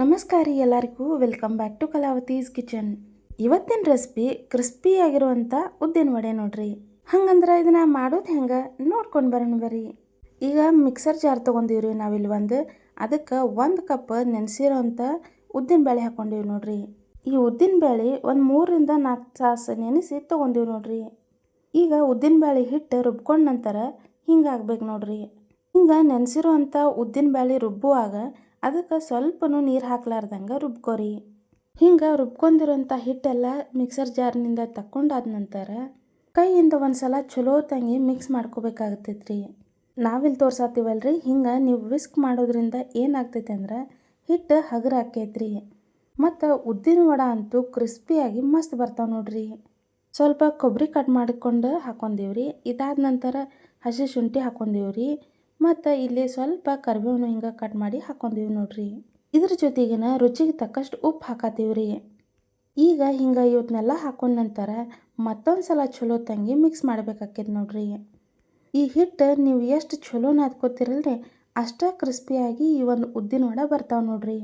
ನಮಸ್ಕಾರ ರೀ ಎಲ್ಲರಿಗೂ. Welcome back to Kalavati's kitchen. ಇವತ್ತಿನ ರೆಸಿಪಿ ಕ್ರಿಸ್ಪಿ ಆಗಿರುವಂಥ ಉದ್ದಿನ ವಡೆ ನೋಡ್ರಿ. ಹಂಗಂದ್ರೆ ಇದನ್ನ ಮಾಡೋದು ಹೆಂಗೆ ನೋಡ್ಕೊಂಡು ಬರೋಣ ಬರ್ರಿ. ಈಗ ಮಿಕ್ಸರ್ ಜಾರ್ ತೊಗೊಂಡಿವ್ರಿ ನಾವಿಲ್ಲಿ ಒಂದು. ಅದಕ್ಕೆ ಒಂದು ಕಪ್ ನೆನೆಸಿರೋಂಥ ಉದ್ದಿನ ಬೇಳೆ ಹಾಕ್ಕೊಂಡಿವಿ ನೋಡ್ರಿ. ಈ ಉದ್ದಿನ ಬೇಳೆ ಒಂದು ಮೂರರಿಂದ ನಾಲ್ಕು ತಾಸು ನೆನೆಸಿ ತೊಗೊಂಡಿವಿ ನೋಡ್ರಿ. ಈಗ ಉದ್ದಿನ ಬೇಳೆ ಹಿಟ್ಟು ರುಬ್ಕೊಂಡ ನಂತರ ಹಿಂಗೆ ಆಗ್ಬೇಕು ನೋಡ್ರಿ. ಹಿಂಗೆ ನೆನೆಸಿರೋ ಅಂಥ ಉದ್ದಿನ ಬೇಳೆ ರುಬ್ಬುವಾಗ ಅದಕ್ಕೆ ಸ್ವಲ್ಪನೂ ನೀರು ಹಾಕ್ಲಾರ್ದಂಗೆ ರುಬ್ಕೋರಿ. ಹಿಂಗೆ ರುಬ್ಕೊಂಡಿರೋಂಥ ಹಿಟ್ಟೆಲ್ಲ ಮಿಕ್ಸರ್ ಜಾರ್ನಿಂದ ತಕ್ಕೊಂಡಾದ ನಂತರ ಕೈಯಿಂದ ಒಂದು ಸಲ ಚಲೋ ತಂಗಿ ಮಿಕ್ಸ್ ಮಾಡ್ಕೋಬೇಕಾಗತ್ತೈತ್ರಿ. ನಾವಿಲ್ಲಿ ತೋರ್ಸಾತೀವಲ್ರಿ, ಹಿಂಗೆ ನೀವು ವಿಸ್ಕ್ ಮಾಡೋದ್ರಿಂದ ಏನಾಗ್ತೈತೆ ಅಂದ್ರೆ ಹಿಟ್ಟು ಹಗರ ಆಕೈತ್ರಿ ಮತ್ತು ಉದ್ದಿನ ವಡ ಅಂತೂ ಕ್ರಿಸ್ಪಿಯಾಗಿ ಮಸ್ತ್ ಬರ್ತಾವೆ ನೋಡ್ರಿ. ಸ್ವಲ್ಪ ಕೊಬ್ಬರಿ ಕಟ್ ಮಾಡಿಕೊಂಡು ಹಾಕೊಂಡೀವ್ರಿ. ಇದಾದ ನಂತರ ಹಸಿ ಶುಂಠಿ ಹಾಕೊಂಡೀವ್ರಿ. ಮತ್ತು ಇಲ್ಲಿ ಸ್ವಲ್ಪ ಕರಿಬೇವನ್ನು ಹಿಂಗೆ ಕಟ್ ಮಾಡಿ ಹಾಕೊಂಡೀವಿ ನೋಡ್ರಿ. ಇದ್ರ ಜೊತೆಗಿನ ರುಚಿಗೆ ತಕ್ಕಷ್ಟು ಉಪ್ಪು ಹಾಕತ್ತೀವ್ರಿ ಈಗ ಹಿಂಗೆ ಇವತ್ತನೆಲ್ಲ ಹಾಕೊಂಡ ನಂತರ ಮತ್ತೊಂದು ಸಲ ಚಲೋ ತಂಗಿ ಮಿಕ್ಸ್ ಮಾಡ್ಬೇಕಾಕೈತೆ ನೋಡ್ರಿ. ಈ ಹಿಟ್ಟು ನೀವು ಎಷ್ಟು ಚಲೋ ನಾದ್ಕೋತಿರಲ್ರಿ ಅಷ್ಟೇ ಕ್ರಿಸ್ಪಿಯಾಗಿ ಈ ಒಂದು ಉದ್ದಿನ ವಡ ಬರ್ತಾವೆ ನೋಡ್ರಿ.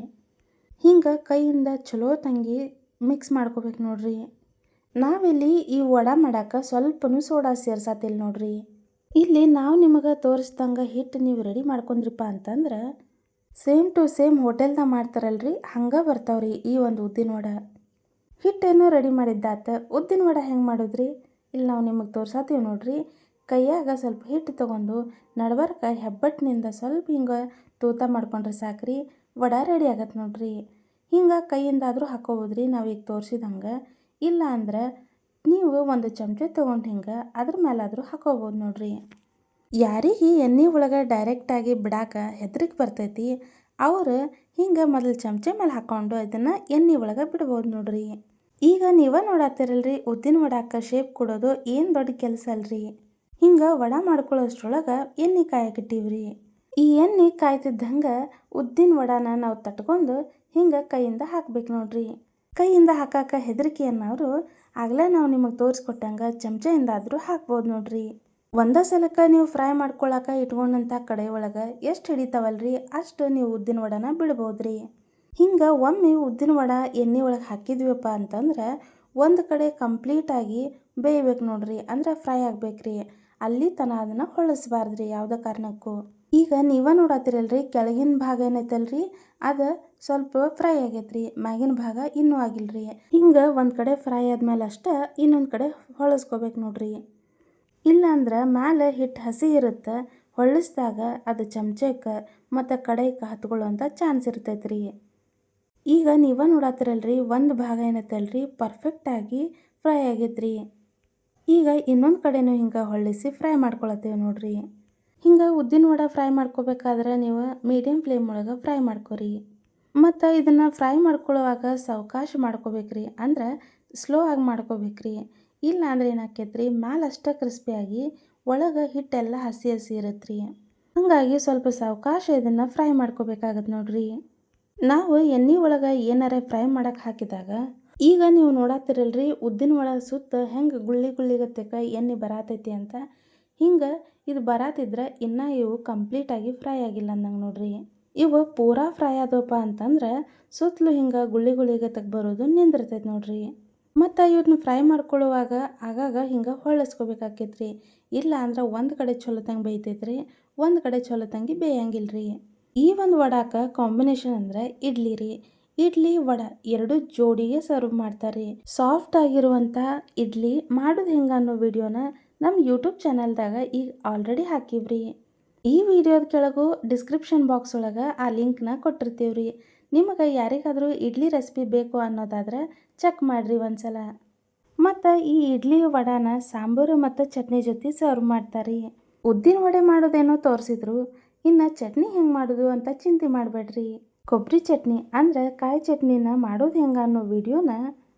ಹಿಂಗೆ ಕೈಯಿಂದ ಚಲೋ ತಂಗಿ ಮಿಕ್ಸ್ ಮಾಡ್ಕೋಬೇಕು ನೋಡ್ರಿ. ನಾವಿಲ್ಲಿ ಈ ವಡ ಮಾಡಕ್ಕೆ ಸ್ವಲ್ಪನೂ ಸೋಡಾ ಸೇರ್ಸತ್ತಿಲ್ಲ ನೋಡ್ರಿ. ಇಲ್ಲಿ ನಾವು ನಿಮಗೆ ತೋರಿಸ್ದಂಗೆ ಹಿಟ್ಟು ನೀವು ರೆಡಿ ಮಾಡ್ಕೊಂಡ್ರಿಪ್ಪ ಅಂತಂದ್ರೆ ಸೇಮ್ ಟು ಸೇಮ್ ಹೋಟೆಲ್ದಾಗ ಮಾಡ್ತಾರಲ್ರಿ, ಹಂಗೆ ಬರ್ತಾವ್ರಿ ಈ ಒಂದು ಉದ್ದಿನ ವಡ ಹಿಟ್ಟೇನೋ ರೆಡಿ ಮಾಡಿದ್ದಾತ ಉದ್ದಿನ ವಡ ಹೆಂಗೆ ಮಾಡೋದ್ರಿ? ಇಲ್ಲಿ ನಾವು ನಿಮಗೆ ತೋರ್ಸಾತೀವಿ ನೋಡ್ರಿ, ಕೈಯಾಗ ಸ್ವಲ್ಪ ಹಿಟ್ಟು ತೊಗೊಂಡು ನಡಬರ್ಕ ಹೆಬ್ಬಟ್ಟಿನಿಂದ ಸ್ವಲ್ಪ ಹಿಂಗೆ ತೂತ ಮಾಡ್ಕೊಂಡ್ರೆ ಸಾಕ್ರಿ, ವಡ ರೆಡಿ ಆಗತ್ತೆ ನೋಡ್ರಿ. ಹಿಂಗೆ ಕೈಯಿಂದಾದರೂ ಹಾಕೋಬೋದ್ರಿ ನಾವು ಈಗ ತೋರಿಸಿದಂಗೆ. ಇಲ್ಲ ಅಂದ್ರೆ ನೀವು ಒಂದು ಚಮಚ ತೊಗೊಂಡು ಹಿಂಗೆ ಅದ್ರ ಮೇಲಾದರೂ ಹಾಕೋಬೋದು ನೋಡ್ರಿ. ಯಾರಿಗೆ ಎಣ್ಣೆ ಒಳಗೆ ಡೈರೆಕ್ಟಾಗಿ ಬಿಡಾಕ ಹೆದ್ರಿಕೆ ಬರ್ತೈತಿ, ಅವರು ಹಿಂಗೆ ಮೊದಲು ಚಮಚ ಮೇಲೆ ಹಾಕ್ಕೊಂಡು ಇದನ್ನು ಎಣ್ಣೆ ಒಳಗೆ ಬಿಡ್ಬೋದು ನೋಡ್ರಿ. ಈಗ ನೀವೇ ನೋಡತ್ತೀರಲ್ರಿ ಉದ್ದಿನ ವಡಾಕ ಶೇಪ್ ಕೊಡೋದು ಏನು ದೊಡ್ಡ ಕೆಲಸ ಅಲ್ರಿ. ಹಿಂಗೆ ವಡ ಮಾಡ್ಕೊಳ್ಳೋಷ್ಟ್ರೊಳಗೆ ಎಣ್ಣೆ ಕಾಯಕ್ಕಿಟ್ಟಿವ್ರಿ ಈ ಎಣ್ಣೆ ಕಾಯ್ತಿದ್ದಂಗೆ ಉದ್ದಿನ ವಡಾನ ನಾವು ತಟ್ಕೊಂಡು ಹಿಂಗೆ ಕೈಯಿಂದ ಹಾಕ್ಬೇಕು ನೋಡ್ರಿ. ಕೈಯಿಂದ ಹಾಕಾಕ ಹೆದರಿಕೆ ಅನ್ನೋರು ಆಗಲೇ ನಾವು ನಿಮಗೆ ತೋರಿಸ್ಕೊಟ್ಟಂಗೆ ಚಮಚೆಯಿಂದಾದರೂ ಹಾಕ್ಬೋದು ನೋಡ್ರಿ. ಒಂದೇ ಸಲಕ್ಕೆ ನೀವು ಫ್ರೈ ಮಾಡ್ಕೊಳಕ್ಕೆ ಇಟ್ಕೊಂಡಂಥ ಕಡೆ ಒಳಗೆ ಎಷ್ಟು ಹಿಡಿತಾವಲ್ರಿ ಅಷ್ಟು ನೀವು ಉದ್ದಿನ ವಡನ ಬಿಡ್ಬೋದ್ರಿ. ಹಿಂಗೆ ಒಮ್ಮೆ ಉದ್ದಿನ ವಡ ಎಣ್ಣೆ ಒಳಗೆ ಹಾಕಿದ್ವಿಪ್ಪ ಅಂತಂದ್ರೆ ಒಂದು ಕಡೆ ಕಂಪ್ಲೀಟಾಗಿ ಬೇಯ್ಬೇಕು ನೋಡ್ರಿ ಅಂದ್ರೆ ಫ್ರೈ ಆಗ್ಬೇಕ್ರಿ. ಅಲ್ಲಿ ತನ ಅದನ್ನು ಹೊಳಸ್ಬಾರ್ದ್ರಿ ಯಾವುದೇ ಕಾರಣಕ್ಕೂ. ಈಗ ನೀವ ನೋಡತ್ತಿರಲ್ರಿ ಕೆಳಗಿನ ಭಾಗ ಏನೈತಲ್ರಿ? ಅದು ಸ್ವಲ್ಪ ಫ್ರೈ ಆಗೈತ್ರಿ, ಮ್ಯಾಗಿನ ಭಾಗ ಇನ್ನೂ ಆಗಿಲ್ರಿ. ಹಿಂಗೆ ಒಂದು ಕಡೆ ಫ್ರೈ ಆದ್ಮೇಲೆ ಅಷ್ಟೇ ಇನ್ನೊಂದು ಕಡೆ ಹೊಳಸ್ಕೋಬೇಕು ನೋಡ್ರಿ. ಇಲ್ಲಾಂದ್ರೆ ಮ್ಯಾಲೆ ಹಿಟ್ಟು ಹಸಿ ಇರುತ್ತೆ, ಹೊಳಸ್ದಾಗ ಅದು ಚಮಚಕ್ಕೆ ಮತ್ತು ಕಡೆಗೆ ಹತ್ಕೊಳ್ಳುವಂಥ ಚಾನ್ಸ್ ಇರ್ತೈತ್ರಿ. ಈಗ ನೀವೇ ನೋಡತ್ತಿರಲ್ರಿ ಒಂದು ಭಾಗ ಏನೈತಲ್ರಿ ಪರ್ಫೆಕ್ಟಾಗಿ ಫ್ರೈ ಆಗೈತ್ರಿ. ಈಗ ಇನ್ನೊಂದು ಕಡೆನೂ ಹಿಂಗೆ ಹೊಳ್ಳಿಸಿ ಫ್ರೈ ಮಾಡ್ಕೊಳತ್ತೇವೆ ನೋಡ್ರಿ. ಹಿಂಗೆ ಉದ್ದಿನ ವಡ ಫ್ರೈ ಮಾಡ್ಕೋಬೇಕಾದ್ರೆ ನೀವು ಮೀಡಿಯಮ್ ಫ್ಲೇಮ್ ಒಳಗೆ ಫ್ರೈ ಮಾಡ್ಕೊರಿ. ಮತ್ತು ಇದನ್ನು ಫ್ರೈ ಮಾಡ್ಕೊಳ್ಳುವಾಗ ಸಾವ್ಕಾಶ ಮಾಡ್ಕೋಬೇಕ್ರಿ. ಅಂದ್ರೆ ಸ್ಲೋ ಆಗಿ ಮಾಡ್ಕೋಬೇಕ್ರಿ. ಇಲ್ಲ ಅಂದ್ರೆ ಏನಾಕೈತ್ರಿ ಮ್ಯಾಲೆ ಅಷ್ಟೇ ಕ್ರಿಸ್ಪಿಯಾಗಿ ಒಳಗೆ ಹಿಟ್ಟೆಲ್ಲ ಹಸಿ ಹಸಿ ಇರುತ್ತೆ ರೀ ಹಾಗಾಗಿ ಸ್ವಲ್ಪ ಸಾವಕಾಶ ಇದನ್ನು ಫ್ರೈ ಮಾಡ್ಕೋಬೇಕಾಗತ್ತೆ ನೋಡ್ರಿ. ನಾವು ಎಣ್ಣೆ ಒಳಗೆ ಏನಾರ ಫ್ರೈ ಮಾಡಕ್ಕೆ ಹಾಕಿದಾಗ ಈಗ ನೀವು ನೋಡತ್ತಿರಲ್ರಿ ಉದ್ದಿನ ಒಳಗೆ ಸುತ್ತ ಹೆಂಗೆ ಗುಳ್ಳಿ ಗುಳ್ಳಿಗತ್ತಕ ಎಣ್ಣೆ ಬರಾತೈತಿ ಅಂತ. ಹಿಂಗೆ ಇದು ಬರಾತಿದ್ರೆ ಇನ್ನೂ ಇವು ಕಂಪ್ಲೀಟಾಗಿ ಫ್ರೈ ಆಗಿಲ್ಲ ಅಂದಂಗೆ ನೋಡ್ರಿ. ಇವು ಪೂರಾ ಫ್ರೈ ಆದವಪ್ಪ ಅಂತಂದ್ರೆ ಸುತ್ತಲೂ ಹಿಂಗೆ ಗುಳ್ಳಿ ಗುಳ್ಳಿಗತ್ತಕ್ಕೆ ಬರೋದು ನಿಂದಿರ್ತೈತೆ ನೋಡ್ರಿ. ಮತ್ತು ಇವ್ರನ್ನ ಫ್ರೈ ಮಾಡ್ಕೊಳ್ಳುವಾಗ ಆಗಾಗ ಹಿಂಗೆ ಹೊಳ್ಳಿಸ್ಕೋಬೇಕಾಕೈತ್ರಿ. ಇಲ್ಲ ಅಂದ್ರೆ ಒಂದು ಕಡೆ ಚಲೋ ತಂಗೆ ಬೇಯ್ತೈತೆ ರೀ ಒಂದು ಕಡೆ ಚಲೋತಂಗಿ ಬೇಯಂಗಿಲ್ಲ ರೀ ಈ ಒಂದು ವಡಾಕ ಕಾಂಬಿನೇಷನ್ ಅಂದ್ರೆ ಇಡ್ಲಿ ರೀ. ಇಡ್ಲಿ ವಡ ಎರಡು ಜೋಡಿಗೆ ಸರ್ವ್ ಮಾಡ್ತಾರೆ ಸಾಫ್ಟ್ ಆಗಿರುವಂಥ ಇಡ್ಲಿ ಮಾಡೋದು ಹೆಂಗೆ ಅನ್ನೋ ವಿಡಿಯೋನ ನಮ್ಮ ಯೂಟ್ಯೂಬ್ ಚಾನಲ್ದಾಗ ಈಗ ಆಲ್ರೆಡಿ ಹಾಕಿವ್ರಿ. ಈ ವಿಡಿಯೋದ ಕೆಳಗೂ ಡಿಸ್ಕ್ರಿಪ್ಷನ್ ಬಾಕ್ಸ್ ಒಳಗೆ ಆ ಲಿಂಕ್ನ ಕೊಟ್ಟಿರ್ತೀವ್ರಿ. ನಿಮಗೆ ಯಾರಿಗಾದರೂ ಇಡ್ಲಿ ರೆಸಿಪಿ ಬೇಕು ಅನ್ನೋದಾದ್ರೆ ಚೆಕ್ ಮಾಡಿರಿ ಒಂದ್ಸಲ. ಮತ್ತು ಈ ಇಡ್ಲಿ ವಡಾನ ಸಾಂಬಾರು ಮತ್ತು ಚಟ್ನಿ ಜೊತೆ ಸರ್ವ್ ಮಾಡ್ತಾರೆ ಉದ್ದಿನ ವಡೆ ಮಾಡೋದೇನೋ ತೋರಿಸಿದ್ರು, ಇನ್ನು ಚಟ್ನಿ ಹೆಂಗೆ ಮಾಡೋದು ಅಂತ ಚಿಂತೆ ಮಾಡಬೇಡ್ರಿ. ಕೊಬ್ಬರಿ ಚಟ್ನಿ ಅಂದ್ರೆ ಕಾಯಿ ಚಟ್ನಿನ ಮಾಡೋದು ಹೆಂಗೆ ಅನ್ನೋ ವಿಡಿಯೋನ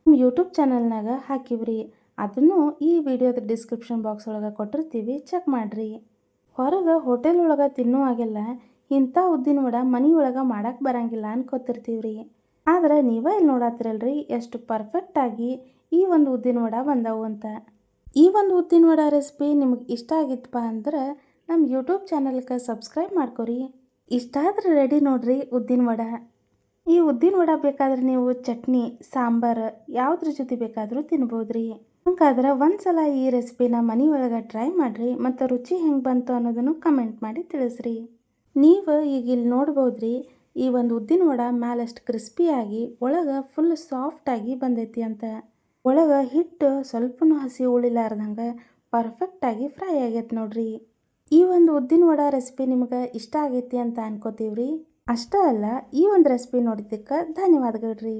ನಿಮ್ಮ ಯೂಟ್ಯೂಬ್ ಚಾನಲ್ನಾಗ ಹಾಕಿವ್ರಿ. ಅದನ್ನು ಈ ವಿಡಿಯೋದ ಡಿಸ್ಕ್ರಿಪ್ಷನ್ ಬಾಕ್ಸ್ ಒಳಗೆ ಕೊಟ್ಟಿರ್ತೀವಿ ಚೆಕ್ ಮಾಡಿರಿ. ಹೊರಗೆ ಹೋಟೆಲ್ ಒಳಗೆ ತಿನ್ನುವಾಗೆಲ್ಲ ಇಂಥ ಉದ್ದಿನ ವಡ ಮನೆಯೊಳಗೆ ಮಾಡೋಕ್ಕೆ ಬರಂಗಿಲ್ಲ ಅನ್ಕೋತಿರ್ತೀವಿ ರೀ ಆದ್ರೆ ನೀವೇ ಇಲ್ಲಿ ನೋಡತ್ತಿರಲ್ರಿ ಎಷ್ಟು ಪರ್ಫೆಕ್ಟಾಗಿ ಈ ಒಂದು ಉದ್ದಿನ ವಡ ಬಂದವು ಅಂತ. ಈ ಒಂದು ಉದ್ದಿನ ವಡ ರೆಸಿಪಿ ನಿಮಗೆ ಇಷ್ಟ ಆಗಿತ್ತಪ್ಪ ಅಂದ್ರೆ ನಮ್ಮ ಯೂಟ್ಯೂಬ್ ಚಾನಲ್ಗೆ ಸಬ್ಸ್ಕ್ರೈಬ್ ಮಾಡ್ಕೊರಿ. ಇಷ್ಟ ಆದ್ರೆ ರೆಡಿ ನೋಡ್ರಿ ಉದ್ದಿನ ವಡ. ಈ ಉದ್ದಿನ ವಡ ಬೇಕಾದ್ರೆ ನೀವು ಚಟ್ನಿ, ಸಾಂಬಾರು, ಯಾವುದ್ರ ಜೊತೆ ಬೇಕಾದರೂ ತಿನ್ಬೋದು ರೀ ಹಂಗಾದ್ರೆ ಒಂದ್ಸಲ ಈ ರೆಸಿಪಿನ ಮನೆ ಒಳಗೆ ಟ್ರೈ ಮಾಡಿರಿ, ಮತ್ತು ರುಚಿ ಹೆಂಗೆ ಬಂತು ಅನ್ನೋದನ್ನು ಕಮೆಂಟ್ ಮಾಡಿ ತಿಳಿಸ್ರಿ. ನೀವು ಈಗ ಇಲ್ಲಿ ನೋಡ್ಬೋದ್ರಿ, ಈ ಒಂದು ಉದ್ದಿನ ವಡ ಮ್ಯಾಲಷ್ಟು ಕ್ರಿಸ್ಪಿಯಾಗಿ ಒಳಗೆ ಫುಲ್ ಸಾಫ್ಟಾಗಿ ಬಂದೈತಿ ಅಂತ. ಒಳಗೆ ಹಿಟ್ಟು ಸ್ವಲ್ಪನು ಹಸಿ ಉಳಿಲಾರ್ದಂಗೆ ಪರ್ಫೆಕ್ಟಾಗಿ ಫ್ರೈ ಆಗೈತೆ ನೋಡ್ರಿ. ಈ ಒಂದು ಉದ್ದಿನ ವಡ ರೆಸಿಪಿ ನಿಮ್ಗೆ ಇಷ್ಟ ಆಗೈತಿ ಅಂತ ಅನ್ಕೋತೀವ್ರಿ. ಅಷ್ಟೇ ಅಲ್ಲ, ಈ ಒಂದು ರೆಸಿಪಿ ನೋಡಿದ್ದಕ್ಕೆ ಧನ್ಯವಾದಗಳು ರೀ.